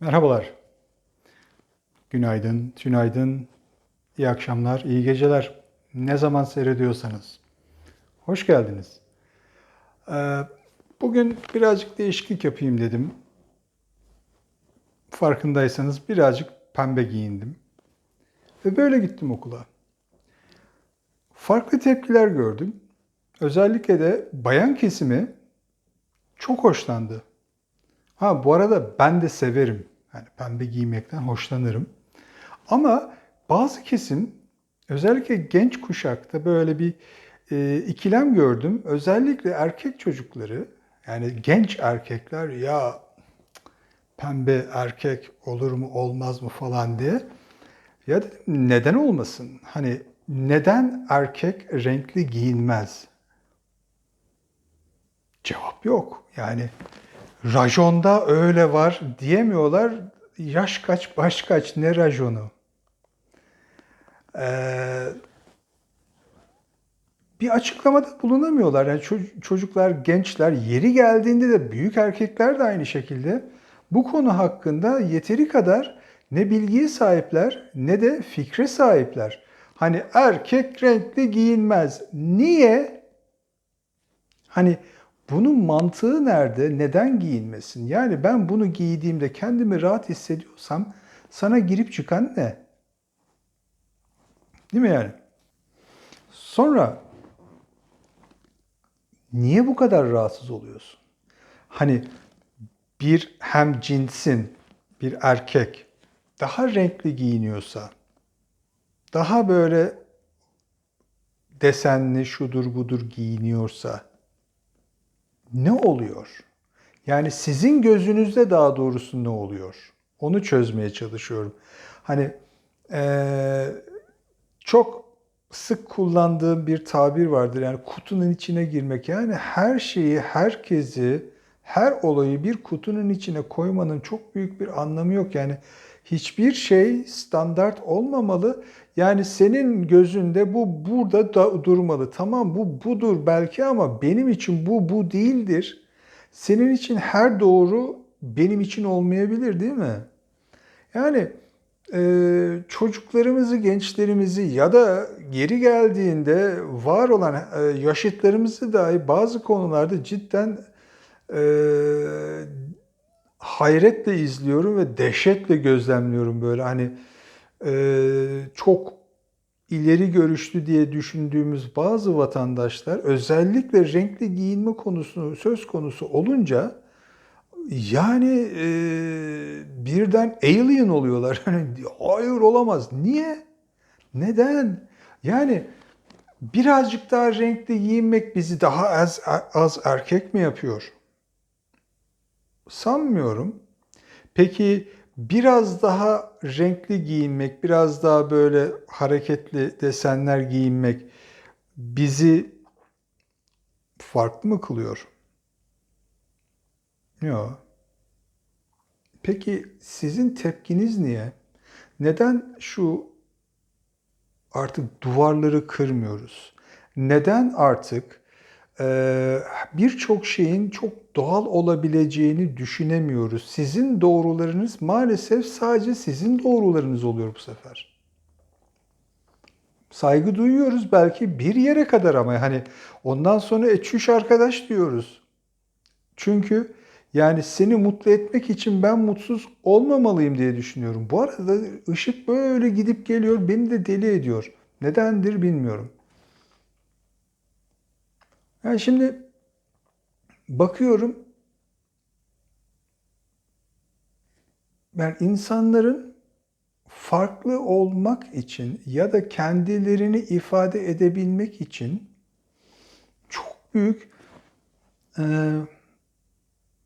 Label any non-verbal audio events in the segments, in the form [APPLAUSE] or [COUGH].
Merhabalar. Günaydın, günaydın, iyi akşamlar, iyi geceler. Ne zaman seyrediyorsanız. Hoş geldiniz. Ee, Bugün birazcık değişiklik yapayım dedim. Farkındaysanız birazcık pembe giyindim. Ve böyle gittim okula. Farklı tepkiler gördüm. Özellikle de bayan kesimi çok hoşlandı. Ha bu arada ben de severim. Yani pembe giymekten hoşlanırım. Ama bazı kesim özellikle genç kuşakta böyle bir e, ikilem gördüm. Özellikle erkek çocukları yani genç erkekler ya pembe erkek olur mu olmaz mı falan diye. Ya dedim neden olmasın? Hani neden erkek renkli giyinmez? Cevap yok. Yani rajonda öyle var diyemiyorlar. Yaş kaç, baş kaç, ne rajonu? Ee, bir açıklamada bulunamıyorlar. Yani ço- çocuklar, gençler, yeri geldiğinde de büyük erkekler de aynı şekilde bu konu hakkında yeteri kadar ne bilgiye sahipler ne de fikre sahipler. Hani erkek renkli giyinmez. Niye? Hani bunun mantığı nerede? Neden giyinmesin? Yani ben bunu giydiğimde kendimi rahat hissediyorsam sana girip çıkan ne? Değil mi yani? Sonra niye bu kadar rahatsız oluyorsun? Hani bir hem cinsin bir erkek daha renkli giyiniyorsa, daha böyle desenli şudur budur giyiniyorsa ne oluyor? Yani sizin gözünüzde daha doğrusu ne oluyor? Onu çözmeye çalışıyorum. Hani eee, çok sık kullandığım bir tabir vardır. Yani kutunun içine girmek. Yani her şeyi, herkesi, her olayı bir kutunun içine koymanın çok büyük bir anlamı yok. Yani hiçbir şey standart olmamalı. Yani senin gözünde bu burada da durmalı. Tamam bu budur belki ama benim için bu bu değildir. Senin için her doğru benim için olmayabilir değil mi? Yani e, çocuklarımızı, gençlerimizi ya da geri geldiğinde var olan e, yaşıtlarımızı dahi bazı konularda cidden e, hayretle izliyorum ve dehşetle gözlemliyorum böyle hani çok ileri görüşlü diye düşündüğümüz bazı vatandaşlar özellikle renkli giyinme konusu söz konusu olunca yani e, birden alien oluyorlar. [LAUGHS] Hani hayır olamaz. Niye? Neden? Yani birazcık daha renkli giyinmek bizi daha az az erkek mi yapıyor? Sanmıyorum. Peki biraz daha renkli giyinmek, biraz daha böyle hareketli desenler giyinmek bizi farklı mı kılıyor? Yok. Peki sizin tepkiniz niye? Neden şu artık duvarları kırmıyoruz? Neden artık birçok şeyin çok doğal olabileceğini düşünemiyoruz? Sizin doğrularınız maalesef sadece sizin doğrularınız oluyor bu sefer. Saygı duyuyoruz belki bir yere kadar ama hani ondan sonra e arkadaş diyoruz. Çünkü yani seni mutlu etmek için ben mutsuz olmamalıyım diye düşünüyorum. Bu arada ışık böyle gidip geliyor, beni de deli ediyor. Nedendir bilmiyorum. Yani şimdi bakıyorum ben insanların farklı olmak için ya da kendilerini ifade edebilmek için çok büyük e,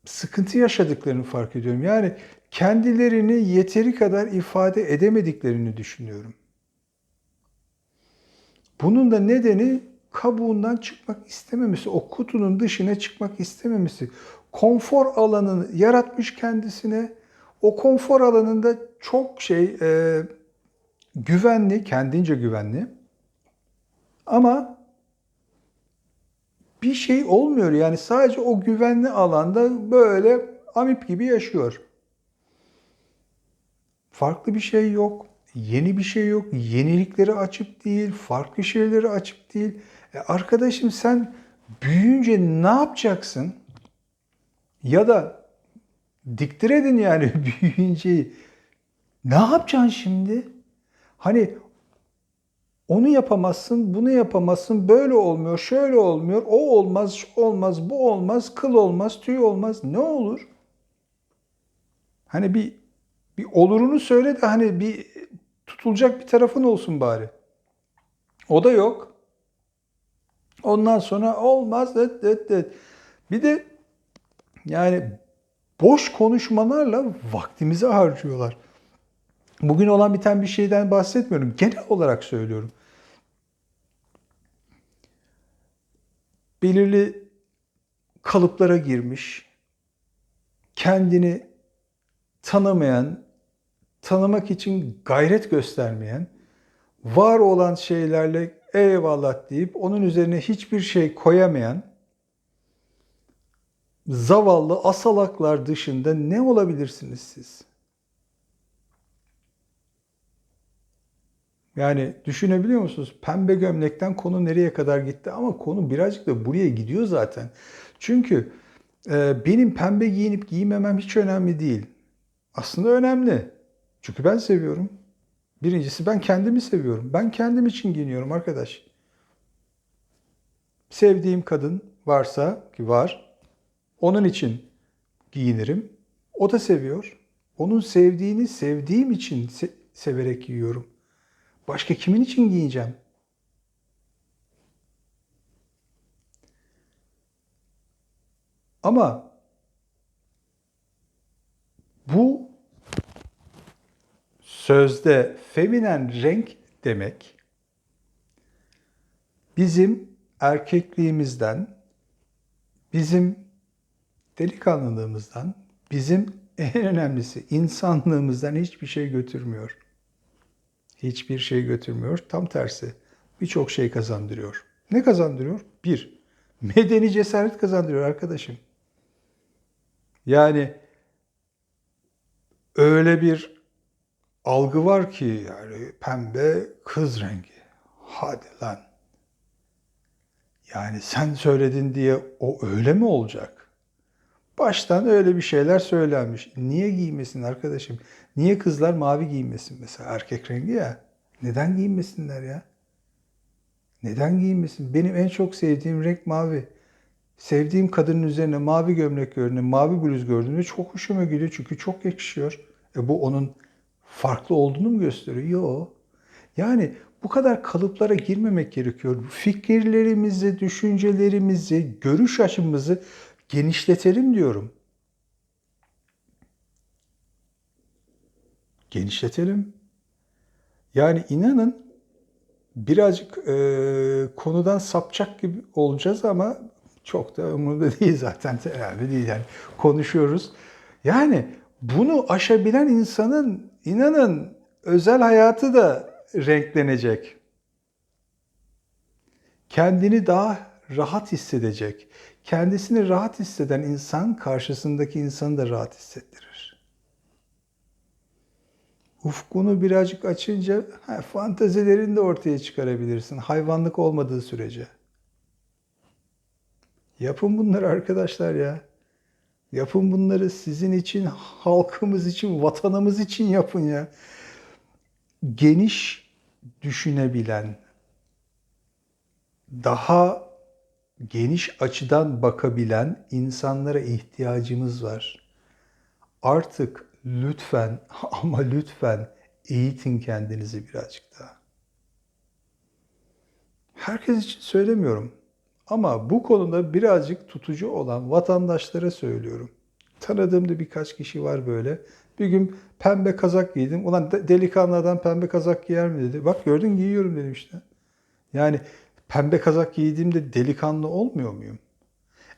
sıkıntı yaşadıklarını fark ediyorum. Yani kendilerini yeteri kadar ifade edemediklerini düşünüyorum. Bunun da nedeni kabuğundan çıkmak istememesi, o kutunun dışına çıkmak istememesi. Konfor alanını yaratmış kendisine. O konfor alanında çok şey e, güvenli, kendince güvenli. Ama bir şey olmuyor yani sadece o güvenli alanda böyle amip gibi yaşıyor. Farklı bir şey yok. Yeni bir şey yok. Yenilikleri açık değil. Farklı şeyleri açık değil. E arkadaşım sen büyüyünce ne yapacaksın? Ya da diktir edin yani [LAUGHS] büyüyünce. Ne yapacaksın şimdi? Hani onu yapamazsın, bunu yapamazsın, böyle olmuyor, şöyle olmuyor, o olmaz, olmaz, bu olmaz, kıl olmaz, tüy olmaz. Ne olur? Hani bir bir olurunu söyle de hani bir tutulacak bir tarafın olsun bari. O da yok. Ondan sonra olmaz. Et, et, et. Bir de yani boş konuşmalarla vaktimizi harcıyorlar. Bugün olan biten bir şeyden bahsetmiyorum. Genel olarak söylüyorum. Belirli kalıplara girmiş, kendini tanımayan, tanımak için gayret göstermeyen, var olan şeylerle eyvallah deyip onun üzerine hiçbir şey koyamayan zavallı asalaklar dışında ne olabilirsiniz siz? Yani düşünebiliyor musunuz? Pembe gömlekten konu nereye kadar gitti ama konu birazcık da buraya gidiyor zaten. Çünkü e, benim pembe giyinip giymemem hiç önemli değil. Aslında önemli. Çünkü ben seviyorum. Birincisi ben kendimi seviyorum. Ben kendim için giyiniyorum arkadaş. Sevdiğim kadın varsa ki var. Onun için giyinirim. O da seviyor. Onun sevdiğini sevdiğim için se- severek giyiyorum. Başka kimin için giyeceğim? Ama bu sözde feminen renk demek bizim erkekliğimizden, bizim delikanlılığımızdan, bizim en önemlisi insanlığımızdan hiçbir şey götürmüyor. Hiçbir şey götürmüyor. Tam tersi birçok şey kazandırıyor. Ne kazandırıyor? Bir, medeni cesaret kazandırıyor arkadaşım. Yani öyle bir algı var ki yani pembe kız rengi. Hadi lan. Yani sen söyledin diye o öyle mi olacak? Baştan öyle bir şeyler söylenmiş. Niye giymesin arkadaşım? Niye kızlar mavi giymesin mesela erkek rengi ya? Neden giymesinler ya? Neden giymesin? Benim en çok sevdiğim renk mavi. Sevdiğim kadının üzerine mavi gömlek gördüğümde, mavi bluz gördüğümde çok hoşuma gidiyor çünkü çok yakışıyor. E bu onun farklı olduğunu mu gösteriyor? Yok. Yani bu kadar kalıplara girmemek gerekiyor. Fikirlerimizi, düşüncelerimizi, görüş açımızı genişletelim diyorum. Genişletelim. Yani inanın birazcık e, konudan sapacak gibi olacağız ama çok da umurda değil zaten. Önemli değil yani konuşuyoruz. Yani bunu aşabilen insanın inanın özel hayatı da renklenecek. Kendini daha rahat hissedecek. Kendisini rahat hisseden insan karşısındaki insanı da rahat hissettirir. Ufkunu birazcık açınca ha, fantezilerini de ortaya çıkarabilirsin. Hayvanlık olmadığı sürece. Yapın bunları arkadaşlar ya. Yapın bunları sizin için, halkımız için, vatanımız için yapın ya. Geniş düşünebilen, daha geniş açıdan bakabilen insanlara ihtiyacımız var. Artık lütfen [LAUGHS] ama lütfen eğitin kendinizi birazcık daha. Herkes için söylemiyorum. Ama bu konuda birazcık tutucu olan vatandaşlara söylüyorum. Tanıdığımda birkaç kişi var böyle. Bir gün pembe kazak giydim. Ulan delikanlı adam pembe kazak giyer mi dedi. Bak gördün giyiyorum dedim işte. Yani pembe kazak giydiğimde delikanlı olmuyor muyum?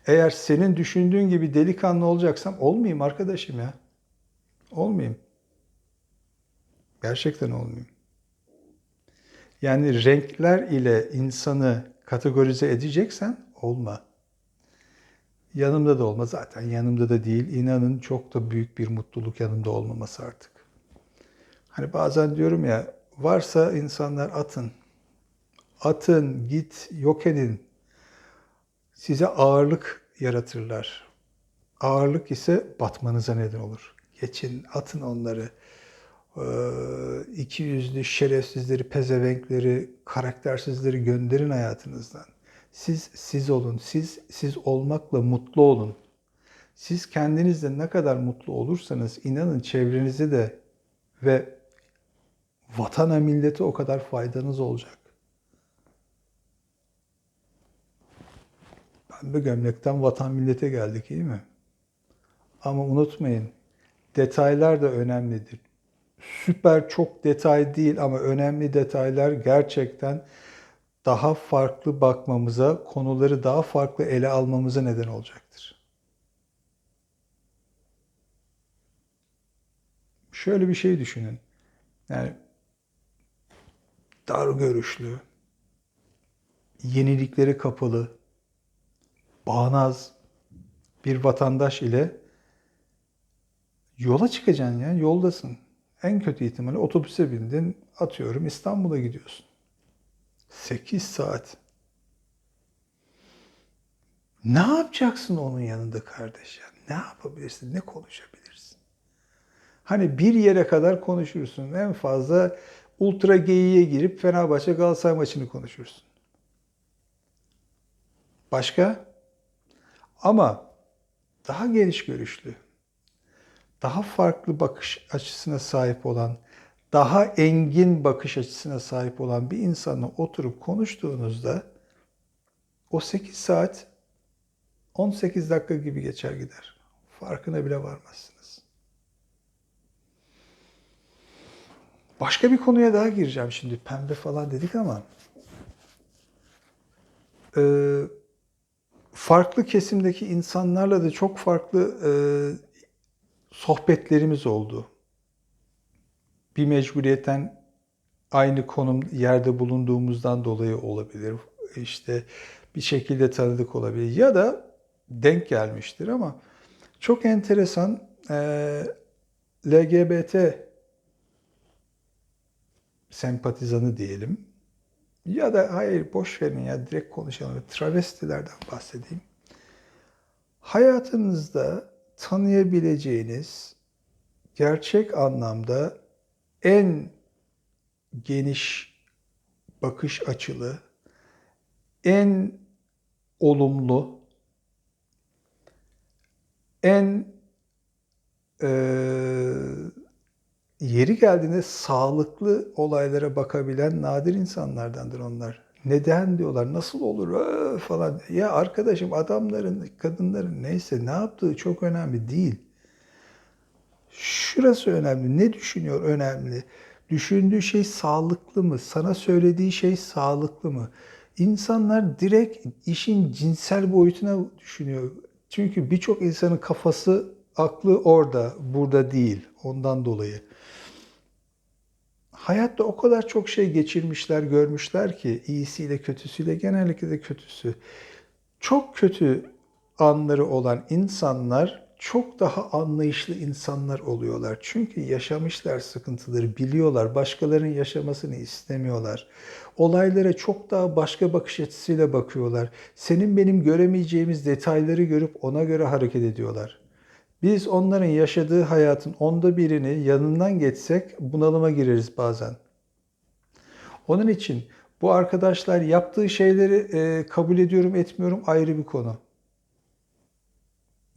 Eğer senin düşündüğün gibi delikanlı olacaksam olmayayım arkadaşım ya. Olmayayım. Gerçekten olmayayım. Yani renkler ile insanı kategorize edeceksen olma. Yanımda da olma zaten yanımda da değil. İnanın çok da büyük bir mutluluk yanımda olmaması artık. Hani bazen diyorum ya varsa insanlar atın. Atın, git, yok edin. Size ağırlık yaratırlar. Ağırlık ise batmanıza neden olur. Geçin, atın onları. Ee, iki yüzlü şerefsizleri, pezevenkleri, karaktersizleri gönderin hayatınızdan. Siz siz olun. Siz siz olmakla mutlu olun. Siz kendinizle ne kadar mutlu olursanız inanın çevrenize de ve vatana millete o kadar faydanız olacak. Pembe gömlekten vatan millete geldik iyi mi? Ama unutmayın detaylar da önemlidir. Süper çok detay değil ama önemli detaylar gerçekten daha farklı bakmamıza, konuları daha farklı ele almamıza neden olacaktır. Şöyle bir şey düşünün. Yani dar görüşlü, yeniliklere kapalı, bağnaz bir vatandaş ile yola çıkacaksın ya, yoldasın. En kötü ihtimalle otobüse bindin, atıyorum İstanbul'a gidiyorsun. 8 saat. Ne yapacaksın onun yanında kardeş ya? Ne yapabilirsin? Ne konuşabilirsin? Hani bir yere kadar konuşursun. En fazla ultra geyiğe girip Fenerbahçe Galatasaray maçını konuşursun. Başka? Ama daha geniş görüşlü, daha farklı bakış açısına sahip olan, daha engin bakış açısına sahip olan bir insanla oturup konuştuğunuzda o 8 saat 18 dakika gibi geçer gider. Farkına bile varmazsınız. Başka bir konuya daha gireceğim şimdi. Pembe falan dedik ama e, farklı kesimdeki insanlarla da çok farklı e, sohbetlerimiz oldu. Bir mecburiyetten aynı konum yerde bulunduğumuzdan dolayı olabilir. İşte bir şekilde tanıdık olabilir ya da denk gelmiştir ama çok enteresan e, LGBT sempatizanı diyelim ya da hayır boş verin ya direkt konuşalım. Travestilerden bahsedeyim. Hayatınızda tanıyabileceğiniz gerçek anlamda en geniş bakış açılı, en olumlu, en e, yeri geldiğinde sağlıklı olaylara bakabilen nadir insanlardandır onlar. Neden diyorlar, nasıl olur öö, falan. Ya arkadaşım adamların, kadınların neyse ne yaptığı çok önemli değil. Şurası önemli. Ne düşünüyor önemli. Düşündüğü şey sağlıklı mı? Sana söylediği şey sağlıklı mı? İnsanlar direkt işin cinsel boyutuna düşünüyor. Çünkü birçok insanın kafası, aklı orada, burada değil. Ondan dolayı. Hayatta o kadar çok şey geçirmişler, görmüşler ki iyisiyle kötüsüyle genellikle de kötüsü. Çok kötü anları olan insanlar çok daha anlayışlı insanlar oluyorlar. Çünkü yaşamışlar sıkıntıları, biliyorlar. Başkalarının yaşamasını istemiyorlar. Olaylara çok daha başka bakış açısıyla bakıyorlar. Senin benim göremeyeceğimiz detayları görüp ona göre hareket ediyorlar. Biz onların yaşadığı hayatın onda birini yanından geçsek bunalıma gireriz bazen. Onun için bu arkadaşlar yaptığı şeyleri e, kabul ediyorum etmiyorum ayrı bir konu.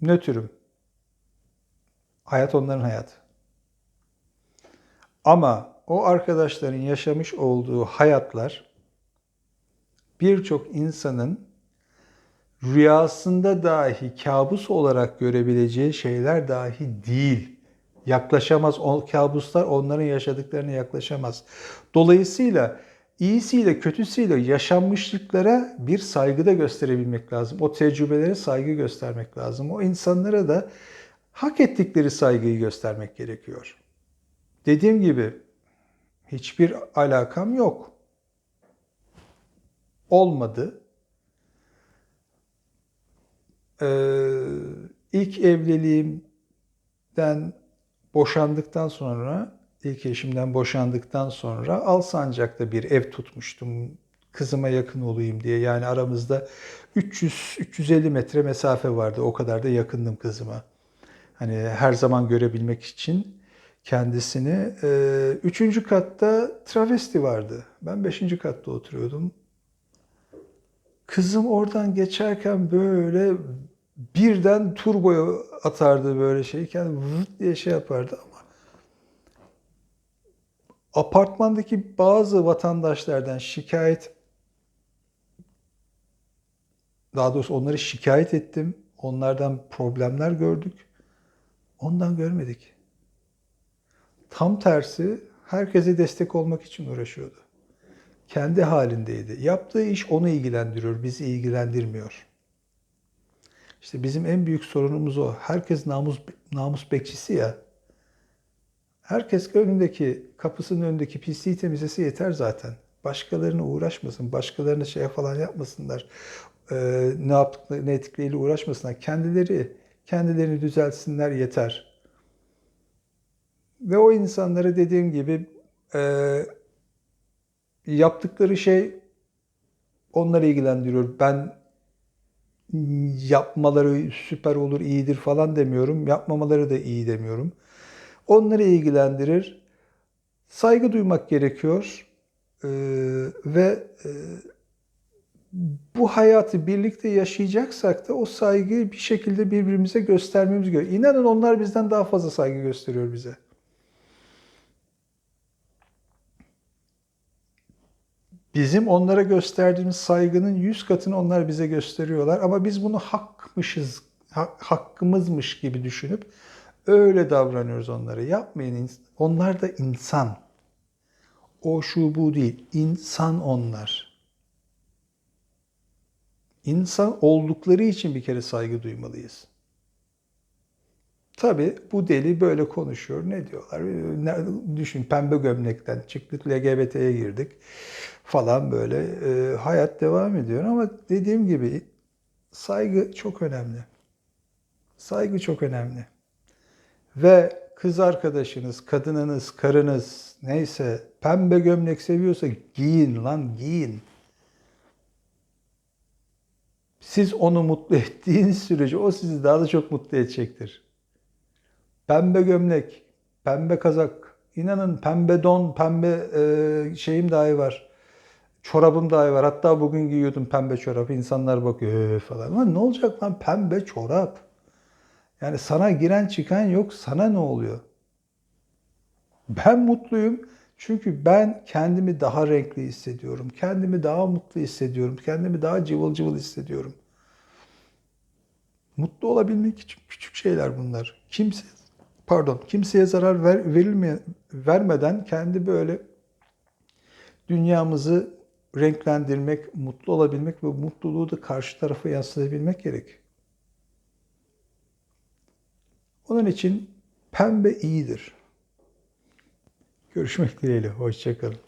Nötrüm. Hayat onların hayatı. Ama o arkadaşların yaşamış olduğu hayatlar birçok insanın rüyasında dahi kabus olarak görebileceği şeyler dahi değil. Yaklaşamaz. O kabuslar onların yaşadıklarına yaklaşamaz. Dolayısıyla iyisiyle kötüsüyle yaşanmışlıklara bir saygı da gösterebilmek lazım. O tecrübelere saygı göstermek lazım. O insanlara da hak ettikleri saygıyı göstermek gerekiyor. Dediğim gibi hiçbir alakam yok. Olmadı. Ee, ilk evliliğimden boşandıktan sonra ilk eşimden boşandıktan sonra Alsancak'ta bir ev tutmuştum. Kızıma yakın olayım diye. Yani aramızda 300-350 metre mesafe vardı. O kadar da yakındım kızıma. Hani her zaman görebilmek için kendisini. Ee, Üçüncü katta travesti vardı. Ben beşinci katta oturuyordum. Kızım oradan geçerken böyle birden turboya atardı böyle şeyken vırt diye şey yapardı ama apartmandaki bazı vatandaşlardan şikayet daha doğrusu onları şikayet ettim. Onlardan problemler gördük. Ondan görmedik. Tam tersi herkese destek olmak için uğraşıyordu. Kendi halindeydi. Yaptığı iş onu ilgilendiriyor, bizi ilgilendirmiyor. İşte bizim en büyük sorunumuz o. Herkes namus namus bekçisi ya. Herkes önündeki, kapısının önündeki pisliği temizlese yeter zaten. Başkalarına uğraşmasın, başkalarına şey falan yapmasınlar. Ee, ne yaptıkları, ne ettikleriyle uğraşmasınlar. Kendileri, kendilerini düzeltsinler yeter. Ve o insanlara dediğim gibi e, yaptıkları şey onları ilgilendiriyor. Ben yapmaları süper olur, iyidir falan demiyorum. Yapmamaları da iyi demiyorum. Onları ilgilendirir. Saygı duymak gerekiyor. Ee, ve e, bu hayatı birlikte yaşayacaksak da o saygıyı bir şekilde birbirimize göstermemiz gerekiyor. İnanın onlar bizden daha fazla saygı gösteriyor bize. Bizim onlara gösterdiğimiz saygının yüz katını onlar bize gösteriyorlar. Ama biz bunu hakmışız, ha- hakkımızmış gibi düşünüp öyle davranıyoruz onlara. Yapmayın. Onlar da insan. O şu bu değil. İnsan onlar. İnsan oldukları için bir kere saygı duymalıyız. Tabii bu deli böyle konuşuyor. Ne diyorlar? Ne- Düşün pembe gömlekten çıktık LGBT'ye girdik falan böyle. Ee, hayat devam ediyor ama dediğim gibi saygı çok önemli. Saygı çok önemli. Ve kız arkadaşınız, kadınınız, karınız neyse pembe gömlek seviyorsa giyin lan giyin. Siz onu mutlu [LAUGHS] ettiğiniz sürece o sizi daha da çok mutlu edecektir. Pembe gömlek, pembe kazak, inanın pembe don, pembe e, şeyim dahi var. Çorabım dahi var. Hatta bugün giyiyordum pembe çorap. İnsanlar bakıyor falan. Ama ne olacak lan pembe çorap? Yani sana giren çıkan yok. Sana ne oluyor? Ben mutluyum. Çünkü ben kendimi daha renkli hissediyorum. Kendimi daha mutlu hissediyorum. Kendimi daha cıvıl cıvıl hissediyorum. Mutlu olabilmek için küçük şeyler bunlar. Kimse pardon, kimseye zarar ver, verilme, vermeden kendi böyle dünyamızı renklendirmek, mutlu olabilmek ve mutluluğu da karşı tarafa yansıtabilmek gerek. Onun için pembe iyidir. Görüşmek dileğiyle. Hoşçakalın.